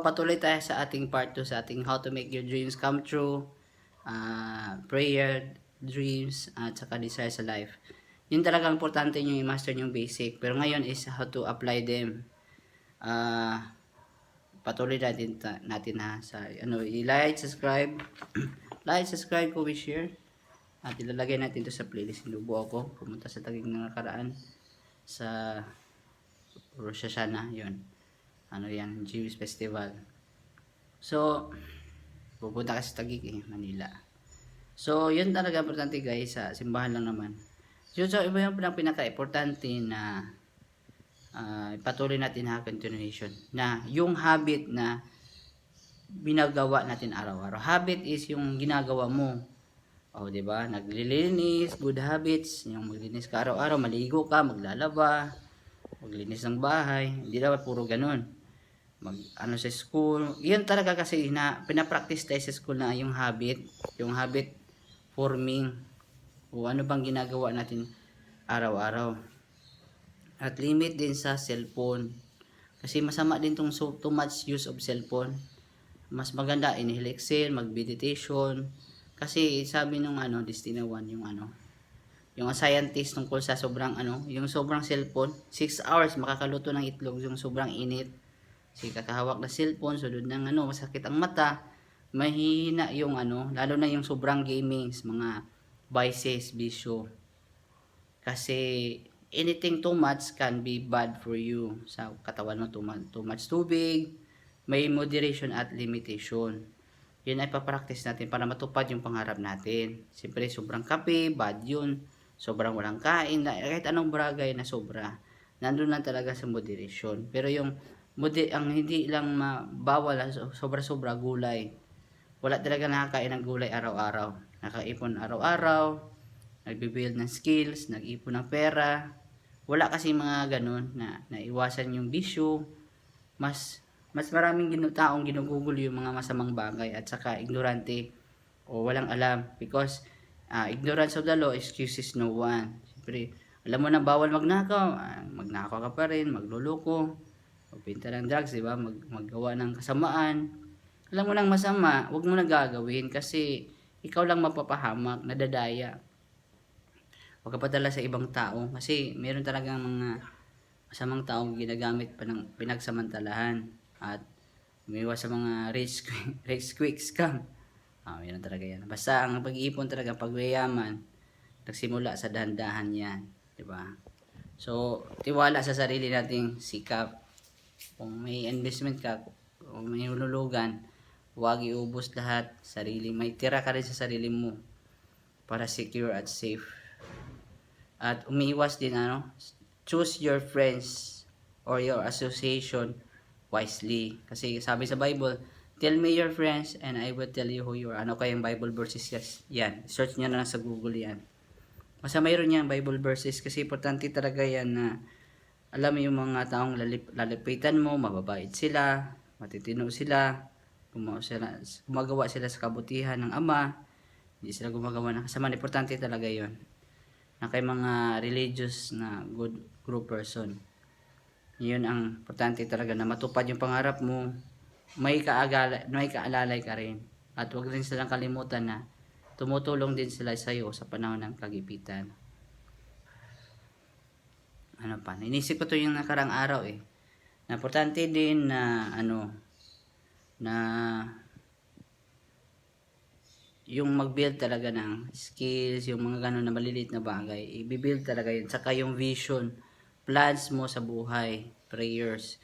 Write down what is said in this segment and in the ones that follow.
patuloy tayo sa ating part 2 sa ating how to make your dreams come true, ah, prayer, dreams, at saka desire sa life. Yun talaga importante nyo i-master yung basic. Pero ngayon is how to apply them. Ah, patuloy natin, ta- natin ha sa ano, i-like, subscribe, like, subscribe, comment, share. At ilalagay natin to sa playlist. Inubo ako. Pumunta sa taging na nakaraan sa Rosh Hashanah. Yun. Ano yan? Jewish Festival. So, pupunta kasi sa Tagig eh, Manila. So, yun talaga importante guys. Sa simbahan lang naman. So, so iba yung pinaka-importante na ah, patuloy natin ha continuation. Na yung habit na binagawa natin araw-araw. Habit is yung ginagawa mo. O, di ba? Naglilinis, good habits, yung maglinis ka araw-araw, maligo ka, maglalaba, maglinis ng bahay. Hindi dapat puro ganun. Mag, ano sa school. Yan talaga kasi na pinapractice tayo sa school na yung habit, yung habit forming. O ano bang ginagawa natin araw-araw. At limit din sa cellphone. Kasi masama din tong so, too much use of cellphone. Mas maganda inhale exhale, mag-meditation. Kasi sabi nung ano, Destiny 1, yung ano, yung scientist tungkol sa sobrang ano, yung sobrang cellphone, 6 hours makakaluto ng itlog yung sobrang init. Kasi kakahawak na cellphone, sunod ng ano, masakit ang mata, mahihina yung ano, lalo na yung sobrang gamings, mga vices, bisyo. Kasi anything too much can be bad for you sa katawan mo too much, too much tubig may moderation at limitation. Yun ay papractice natin para matupad yung pangarap natin. Siyempre sobrang kape bad yun. Sobrang walang kain kahit anong bagay na sobra. Nandun lang talaga sa moderation. Pero yung modi- ang hindi lang mabawal so- sobra-sobra gulay. Wala talaga nakakain ng gulay araw-araw. Nakaipon araw-araw nagbibuild ng skills nag-ipon ng pera. Wala kasi mga ganun na naiwasan yung bisyo. Mas mas maraming ginu taong ginugugulo yung mga masamang bagay at saka ignorante o walang alam because ah, ignorance of the law excuses no one. Siyempre alam mo na bawal magnakaw ah, magnakaw ka pa rin magluloko magbenta ng drugs di ba Mag, maggawa ng kasamaan alam mo nang masama wag mo na gagawin kasi ikaw lang mapapahamak nadadaya Huwag ka padala sa ibang tao kasi meron talagang mga masamang taong ginagamit pa ng pinagsamantalahan at umiwas sa mga rich, rich quick scam. Ah, meron talaga yan. Basta ang pag-iipon talaga, pagyayaman, nagsimula sa dahan-dahan yan. di ba So, tiwala sa sarili nating sikap. Kung may investment ka, kung may hululugan, huwag iubos lahat. Sarili, may tira ka rin sa sarili mo para secure at safe. At umiiwas din ano, choose your friends or your association wisely. Kasi sabi sa Bible, tell me your friends and I will tell you who you are. Ano kayang Bible verses yes? yan? Search nyo na lang sa Google yan. Basta mayroon yan Bible verses kasi importante talaga yan na alam mo yung mga taong lalip, lalipitan mo, mababait sila, matitino sila, sila, gumagawa sila sa kabutihan ng Ama, hindi sila gumagawa ng kasama. Importante talaga yon na kay mga religious na good group person. Yun ang importante talaga na matupad yung pangarap mo. May kaagala, may kaalalay ka rin. At huwag rin silang kalimutan na tumutulong din sila sa iyo sa panahon ng kagipitan. Ano pa? Inisip ko to yung nakarang araw eh. Na importante din na ano na yung mag-build talaga ng skills, yung mga ganun na maliliit na bagay, i-build talaga yun. Saka yung vision, plans mo sa buhay, prayers.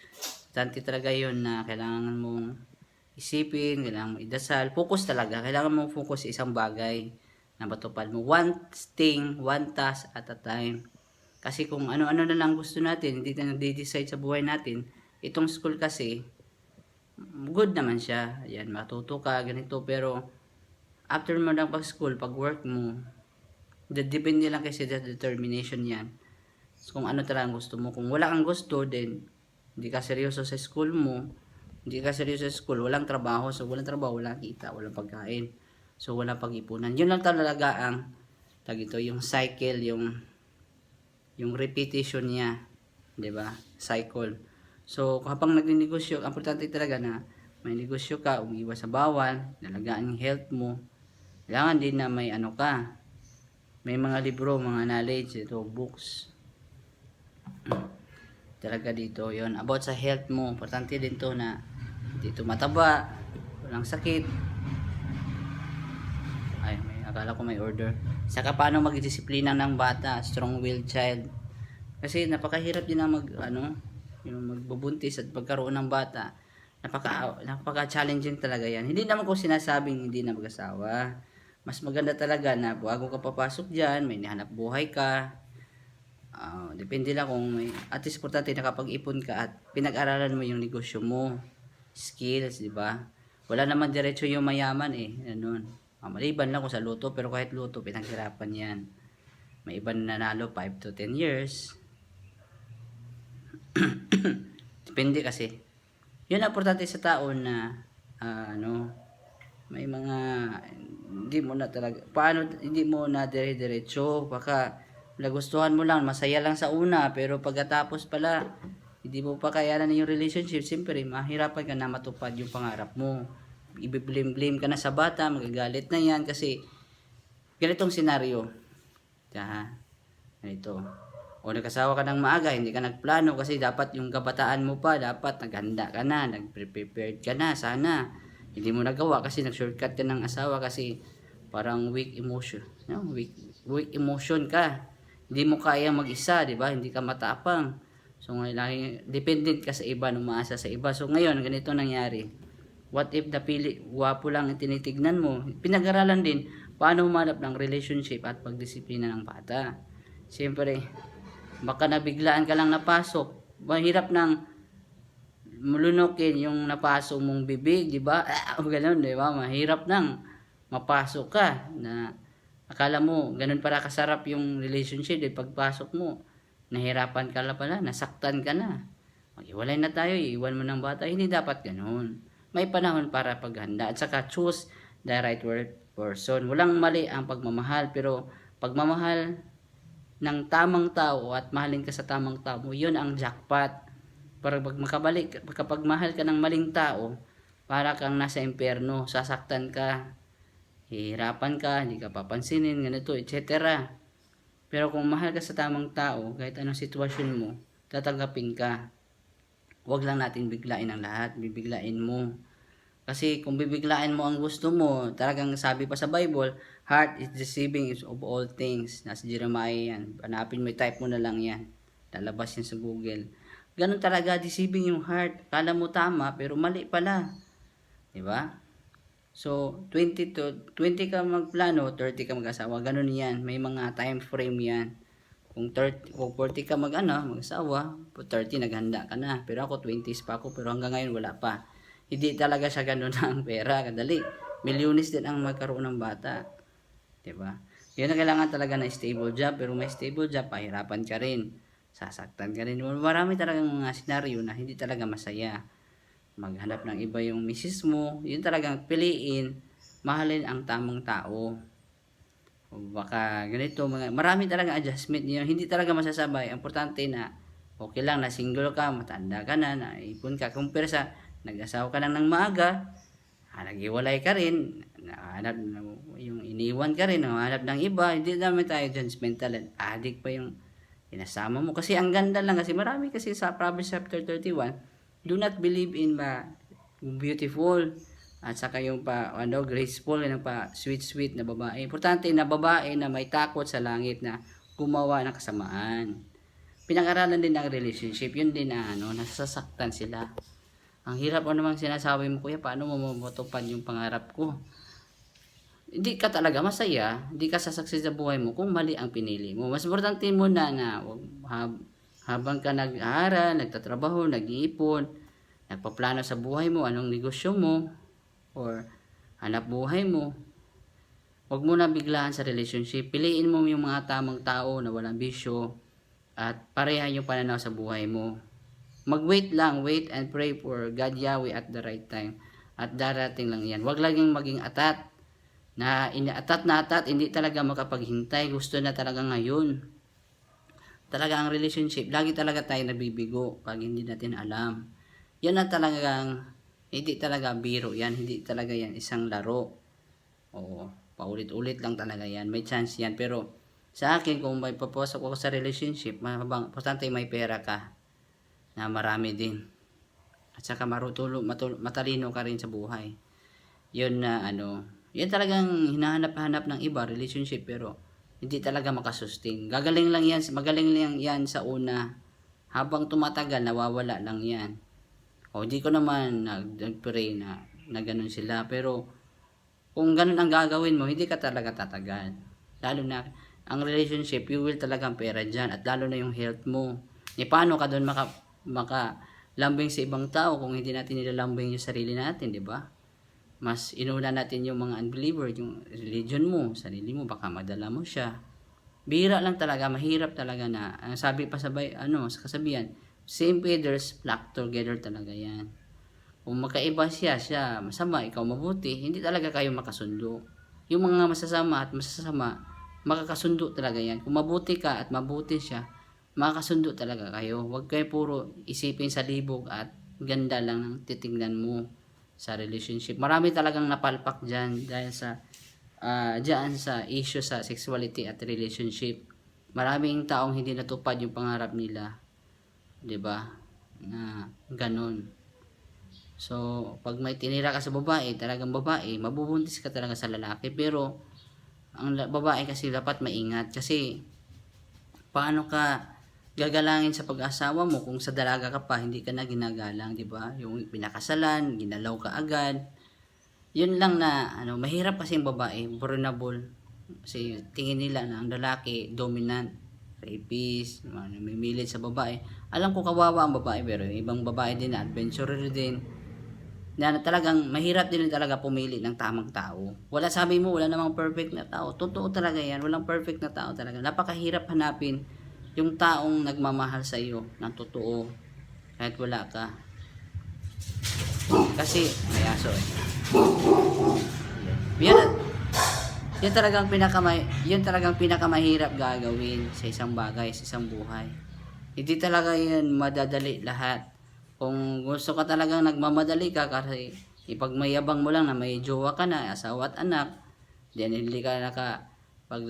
Tanti talaga yun na kailangan mong isipin, kailangan mo idasal. Focus talaga. Kailangan mong focus sa isang bagay na matupad mo. One thing, one task at a time. Kasi kung ano-ano na lang gusto natin, hindi na nagde-decide sa buhay natin, itong school kasi, good naman siya. Ayan, matuto ka, ganito. Pero, after mo ng pag-school, pag-work mo, de- depende lang kasi sa determination yan. So, kung ano talagang gusto mo. Kung wala kang gusto, then, hindi ka seryoso sa school mo, hindi ka seryoso sa school, walang trabaho. So, walang trabaho, walang kita, walang pagkain. So, walang pag-ipunan. Yun lang talaga ang, tag ito, yung cycle, yung, yung repetition niya. 'di ba Cycle. So, habang nagninegosyo, ang importante talaga na may negosyo ka, umiwas sa bawal, nalagaan yung health mo. Kailangan din na may ano ka, may mga libro, mga knowledge, ito, books. Talaga dito, yon About sa health mo, importante din to na hindi tumataba, walang sakit. Akala ko may order. Saka paano magdisiplina ng bata, strong-willed child. Kasi napakahirap din na mag, ano, yung magbubuntis at pagkaroon ng bata. Napaka, napaka-challenging talaga yan. Hindi naman ko sinasabing hindi na mag-asawa. Mas maganda talaga na bago ka papasok dyan, may nahanap buhay ka. Ah, depende lang kung may, at least importante nakapag-ipon ka at pinag-aralan mo yung negosyo mo. Skills, di ba? Wala naman diretso yung mayaman eh. Ganun. Ah, maliban lang kung sa luto, pero kahit luto, pinaghirapan yan. May iba na nanalo 5 to 10 years. Depende kasi. Yun ang importante sa tao na ah, ano, may mga hindi mo na talaga paano hindi mo na dire-diretso baka nagustuhan mo lang masaya lang sa una pero pagkatapos pala hindi mo pa kayanan yung relationship siyempre mahirapan ka na matupad yung pangarap mo i-blame-blame ka na sa bata magagalit na yan kasi ganitong senaryo ha ganito o nagkasawa ka ng maaga, hindi ka nagplano kasi dapat yung kabataan mo pa, dapat naghanda ka na, nag-prepared ka na, sana. Hindi mo nagawa kasi nag-shortcut ka ng asawa kasi parang weak emotion. No? Weak, weak emotion ka. Hindi mo kaya mag-isa, di ba? Hindi ka matapang. So ngayon, dependent ka sa iba, umaasa sa iba. So ngayon, ganito nangyari. What if the pili, wapo lang ang tinitignan mo? Pinag-aralan din, paano humanap ng relationship at pagdisiplina ng bata. Siyempre, baka nabiglaan ka lang napasok. Mahirap nang mulunukin yung napasok mong bibig, di ba? Ah, ganun, di ba? Mahirap nang mapasok ka na akala mo ganun para kasarap yung relationship, di pagpasok mo, nahirapan ka la pala, nasaktan ka na. Maghiwalay na tayo, iiwan mo ng bata. Hindi dapat ganun. May panahon para paghanda. At saka choose the right word person. Walang mali ang pagmamahal, pero pagmamahal ng tamang tao at mahalin ka sa tamang tao, yun ang jackpot. Para pag makabalik, kapag mahal ka ng maling tao, para kang nasa impyerno, sasaktan ka, hihirapan ka, hindi ka papansinin, ganito, etc. Pero kung mahal ka sa tamang tao, kahit anong sitwasyon mo, tatanggapin ka. Huwag lang natin biglain ang lahat, bibiglain mo. Kasi kung bibiglain mo ang gusto mo, talagang sabi pa sa Bible, heart is deceiving is of all things. Nasa Jeremiah yan. Hanapin mo, type mo na lang yan. Lalabas yan sa Google. Ganun talaga, deceiving yung heart. Kala mo tama, pero mali pala. Di ba? So, 20 to 20 ka magplano, 30 ka mag-asawa. Ganun yan. May mga time frame yan. Kung 30, kung 40 ka mag ano, mag-asawa, 30 naghanda ka na. Pero ako 20s pa ako, pero hanggang ngayon wala pa. Hindi talaga siya ganun ang pera, kadali. Milyones din ang magkaroon ng bata. 'Di ba? Yun ang kailangan talaga na stable job, pero may stable job, pahirapan ka rin. Sasaktan ka rin. Marami talagang mga senaryo na hindi talaga masaya. Maghanap ng iba yung misis mo, yun talagang piliin, mahalin ang tamang tao. O baka ganito, mga, marami talaga adjustment yun. Hindi talaga masasabay. Ang importante na okay lang na single ka, matanda ka na, naipon ka. Pero sa nag-asawa ka lang ng maaga, ah, naghiwalay ka rin, nahanap, yung iniwan ka rin, nahanap ng iba, hindi naman tayo judgmental, addict pa yung inasama mo. Kasi ang ganda lang, kasi marami kasi sa Proverbs chapter 31, do not believe in ba beautiful, at saka yung pa, ano, graceful, yung pa sweet-sweet na babae. Importante na babae na may takot sa langit na gumawa ng kasamaan. Pinag-aralan din ng relationship, yun din na ano, nasasaktan sila. Ang hirap o namang sinasabi mo, kuya, paano mo mamutupad yung pangarap ko? Hindi ka talaga masaya, hindi ka sasakses sa buhay mo kung mali ang pinili mo. Mas importante mo na na hab- habang ka nag-aaral, nagtatrabaho, nag-iipon, nagpaplano sa buhay mo, anong negosyo mo, or hanap buhay mo, Huwag mo na biglaan sa relationship. Piliin mo yung mga tamang tao na walang bisyo at pareha yung pananaw sa buhay mo. Mag-wait lang, wait and pray for God Yahweh at the right time. At darating lang yan. Huwag laging maging atat. Na inaatat na atat, hindi talaga makapaghintay. Gusto na talaga ngayon. Talaga ang relationship, lagi talaga tayo nabibigo pag hindi natin alam. Yan ang talagang Hindi talaga biro yan. Hindi talaga yan isang laro. Oo. Paulit-ulit lang talaga yan. May chance yan. Pero sa akin, kung may papasok ako sa relationship, mabang, importante may pera ka na marami din. At saka marutulo, matul, matalino ka rin sa buhay. Yun na ano, yan talagang hinahanap-hanap ng iba, relationship, pero hindi talaga makasustain. Gagaling lang yan, magaling lang yan sa una. Habang tumatagal, nawawala lang yan. O, di ko naman nag- nag-pray na, na ganun sila. Pero, kung ganun ang gagawin mo, hindi ka talaga tatagal. Lalo na, ang relationship, you will talagang pera dyan. At lalo na yung health mo. Ni paano ka doon maka, maka lambing sa ibang tao kung hindi natin nilalambing yung sarili natin, di ba? Mas inuna natin yung mga unbeliever, yung religion mo, sarili mo, baka madala mo siya. Bira lang talaga, mahirap talaga na, sabi pa sabay, ano, sa kasabihan, same feathers, flock together talaga yan. Kung magkaiba siya, siya masama, ikaw mabuti, hindi talaga kayo makasundo. Yung mga masasama at masasama, makakasundo talaga yan. Kung mabuti ka at mabuti siya, makakasundo talaga kayo. Huwag kayo puro isipin sa libog at ganda lang ang titingnan mo sa relationship. Marami talagang napalpak dyan dahil sa ah dyan sa issue sa sexuality at relationship. Maraming taong hindi natupad yung pangarap nila. 'Di ba? Na ganun. So, pag may tinira ka sa babae, talagang babae, mabubuntis ka talaga sa lalaki. Pero, ang babae kasi dapat maingat. Kasi, paano ka gagalangin sa pag-asawa mo kung sa dalaga ka pa, hindi ka na ginagalang, di ba? Yung pinakasalan, ginalaw ka agad. Yun lang na, ano, mahirap kasi yung babae, vulnerable. Kasi tingin nila na ang lalaki, dominant, rapist, namimilit sa babae. Alam ko kawawa ang babae, pero yung ibang babae din na adventurer din, na talagang mahirap din talaga pumili ng tamang tao. Wala sabi mo, wala namang perfect na tao. Totoo talaga yan, walang perfect na tao talaga. Napakahirap hanapin yung taong nagmamahal sa iyo ng totoo kahit wala ka. Kasi, may aso eh. Yan, yan talagang pinakamay, yan talagang pinakamahirap gagawin sa isang bagay, sa isang buhay. Hindi talaga yan madadali lahat. Kung gusto ka talagang nagmamadali ka kasi ipag mayabang mo lang na may jowa ka na, asawa at anak, then hindi ka naka pag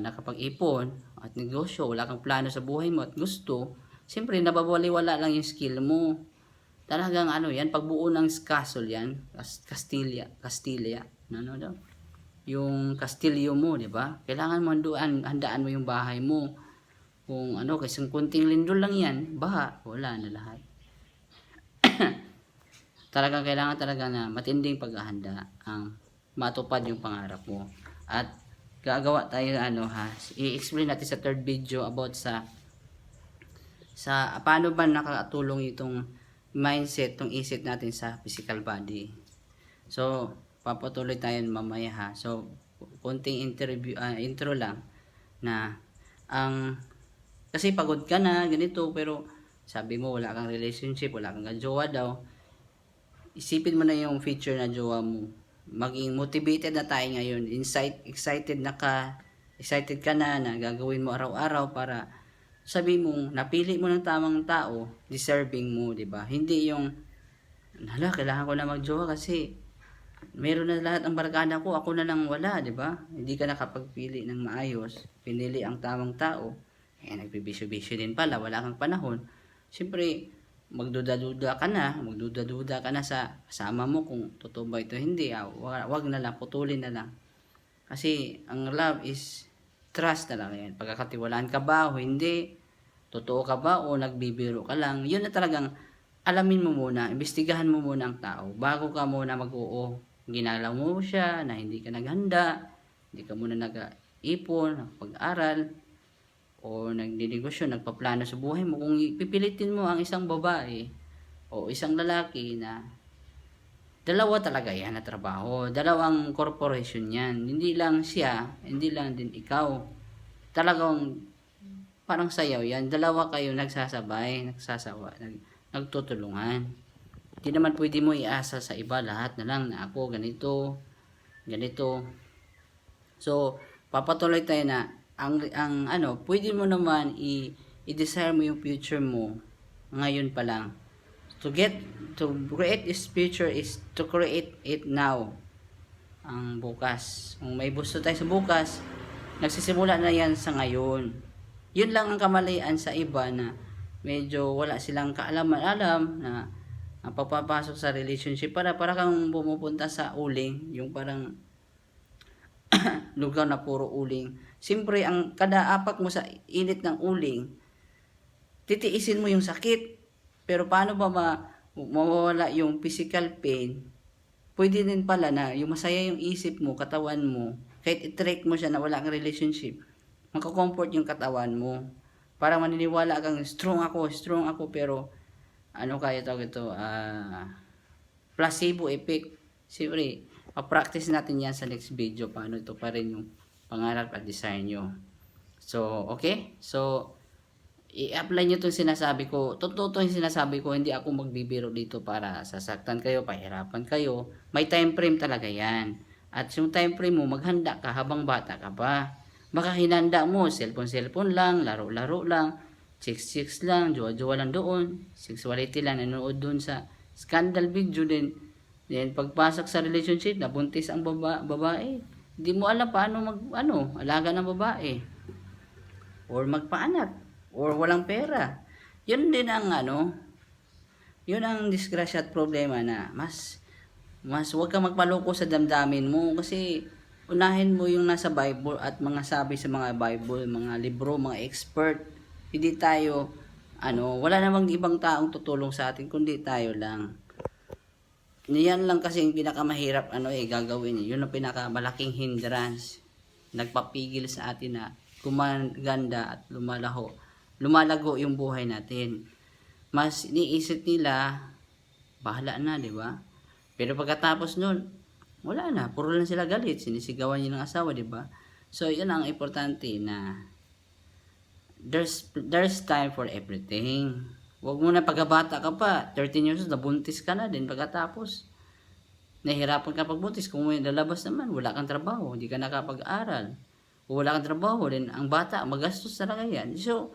nakapag-ipon at negosyo, wala kang plano sa buhay mo at gusto, siyempre nababaliwala lang yung skill mo. Talagang ano yan, pagbuo ng castle yan, Cas- Castilla, Castilla, ano daw? Yung Castillo mo, di ba? Kailangan mo handuan, handaan mo yung bahay mo. Kung ano, kasi kunting lindol lang yan, baha, wala na lahat. talagang kailangan talaga na matinding paghahanda ang matupad yung pangarap mo. At gagawa tayo ano ha, i-explain natin sa third video about sa sa paano ba nakakatulong itong mindset, itong isip natin sa physical body. So, papatuloy tayo mamaya ha. So, konting interview, ah, intro lang na ang kasi pagod ka na, ganito, pero sabi mo wala kang relationship, wala kang jowa daw. Isipin mo na yung future na jowa mo. Maging motivated na tayo ngayon. Insight, excited na ka, excited ka na na gagawin mo araw-araw para sabi mo, napili mo ng tamang tao, deserving mo, di ba? Hindi yung, hala, kailangan ko na magjowa kasi meron na lahat ang barkada ko, ako na lang wala, di ba? Hindi ka nakapagpili ng maayos, pinili ang tamang tao, eh, nagbibisyo-bisyo din pala, wala kang panahon. Siyempre, magduda-duda ka na, magduda-duda ka na sa kasama mo kung totoo ba ito, hindi, ah, wag, na lang, putulin na lang. Kasi, ang love is trust na lang yan. Pagkakatiwalaan ka ba o hindi, totoo ka ba o nagbibiro ka lang, yun na talagang alamin mo muna, imbestigahan mo muna ang tao bago ka muna mag-oo. Ginalaw mo siya na hindi ka naghanda, hindi ka muna nag-ipon, pag-aral, o nagdinegosyo, nagpaplano sa buhay mo. Kung pipilitin mo ang isang babae o isang lalaki na dalawa talaga yan na trabaho. Dalawang corporation yan. Hindi lang siya, hindi lang din ikaw. Talagang parang sayaw yan. Dalawa kayo nagsasabay, nagsasawa, nag, nagtutulungan. Hindi naman pwede mo iasa sa iba lahat na lang na ako ganito, ganito. So, papatuloy tayo na ang ang ano, pwede mo naman i i-desire mo yung future mo ngayon pa lang. to get to create this future is to create it now ang bukas kung may gusto tayo sa bukas nagsisimula na yan sa ngayon yun lang ang kamalian sa iba na medyo wala silang kaalaman alam na ang pagpapasok sa relationship para para kang pumupunta sa uling yung parang lugar na puro uling siyempre ang kada apak mo sa init ng uling titiisin mo yung sakit pero paano ba ma mawawala yung physical pain? Pwede din pala na yung masaya yung isip mo, katawan mo, kahit i-track mo siya na wala kang relationship, makakomfort yung katawan mo. Para maniniwala kang strong ako, strong ako, pero ano kaya tawag ito, ah placebo effect. Siyempre, pa-practice natin yan sa next video, paano ito pa rin yung pangarap at design nyo. So, okay? So, i-apply nyo itong sinasabi ko. Totoo to yung sinasabi ko, hindi ako magbibiro dito para sasaktan kayo, pahirapan kayo. May time frame talaga yan. At yung time frame mo, maghanda ka habang bata ka pa. Baka hinanda mo, cellphone-cellphone lang, laro-laro lang, chicks-chicks lang, jowa-jowa lang doon, sexuality lang, nanood doon sa scandal video din. Then, pagpasok sa relationship, nabuntis ang baba, babae. Hindi mo alam paano mag, ano, alaga ng babae. Or magpaanak or walang pera. Yun din ang ano, yun ang disgrasya at problema na mas mas huwag kang magpaloko sa damdamin mo kasi unahin mo yung nasa Bible at mga sabi sa mga Bible, mga libro, mga expert. Hindi tayo ano, wala namang ibang taong tutulong sa atin kundi tayo lang. Yan lang kasi yung pinakamahirap ano eh gagawin. Yun ang pinakamalaking hindrance. Nagpapigil sa atin na gumaganda at lumalaho lumalago yung buhay natin. Mas iniisip nila, bahala na, di ba? Pero pagkatapos nun, wala na. Puro lang sila galit. Sinisigawan niyo ng asawa, di ba? So, yun ang importante na there's, there's time for everything. Huwag mo na pagkabata ka pa. 13 years old, nabuntis ka na din pagkatapos. Nahihirapan ka pagbuntis. Kung may lalabas naman, wala kang trabaho. Hindi ka nakapag-aral. Wala kang trabaho, din ang bata, magastos talaga yan. So,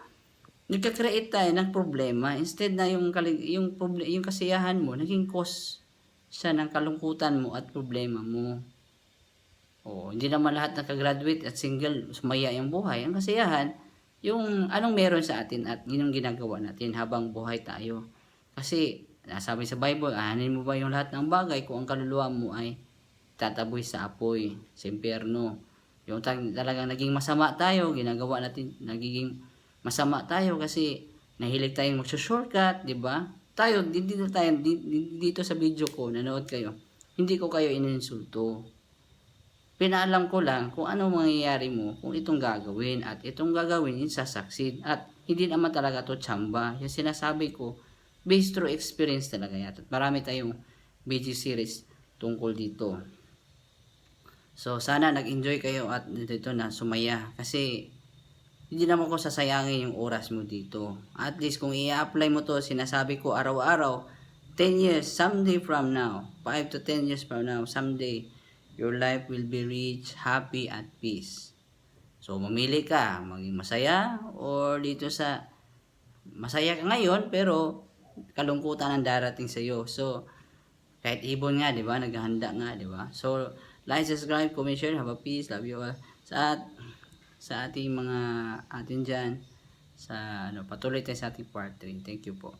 nagka-create tayo ng problema instead na yung yung problem yung kasiyahan mo naging cause siya ng kalungkutan mo at problema mo. Oh, hindi naman lahat nakagraduate at single sumaya yung buhay. Ang kasiyahan, yung anong meron sa atin at yun yung ginagawa natin habang buhay tayo. Kasi, sabi sa Bible, ahanin mo ba yung lahat ng bagay kung ang kaluluwa mo ay tataboy sa apoy, sa impyerno. Yung talagang naging masama tayo, ginagawa natin, nagiging masama tayo kasi nahilig tayong magsushortcut, di ba? Tayo, dito tayo, dito sa video ko, nanood kayo, hindi ko kayo ininsulto. Pinaalam ko lang kung ano mangyayari mo kung itong gagawin at itong gagawin yung sasucceed at hindi naman talaga to chamba. Yung sinasabi ko, based through experience talaga yan. At marami tayong video series tungkol dito. So, sana nag-enjoy kayo at dito na sumaya. Kasi, hindi naman ko sasayangin yung oras mo dito. At least kung i-apply mo to, sinasabi ko araw-araw, 10 years, someday from now, 5 to 10 years from now, someday, your life will be rich, happy, at peace. So, mamili ka, maging masaya, or dito sa, masaya ka ngayon, pero kalungkutan ang darating sa iyo. So, kahit ibon nga, di ba? Naghahanda nga, di ba? So, like, subscribe, comment, share, have a peace, love you all. Sa, sa ating mga atin dyan, sa, ano, patuloy tayo sa ating part 3. Thank you po.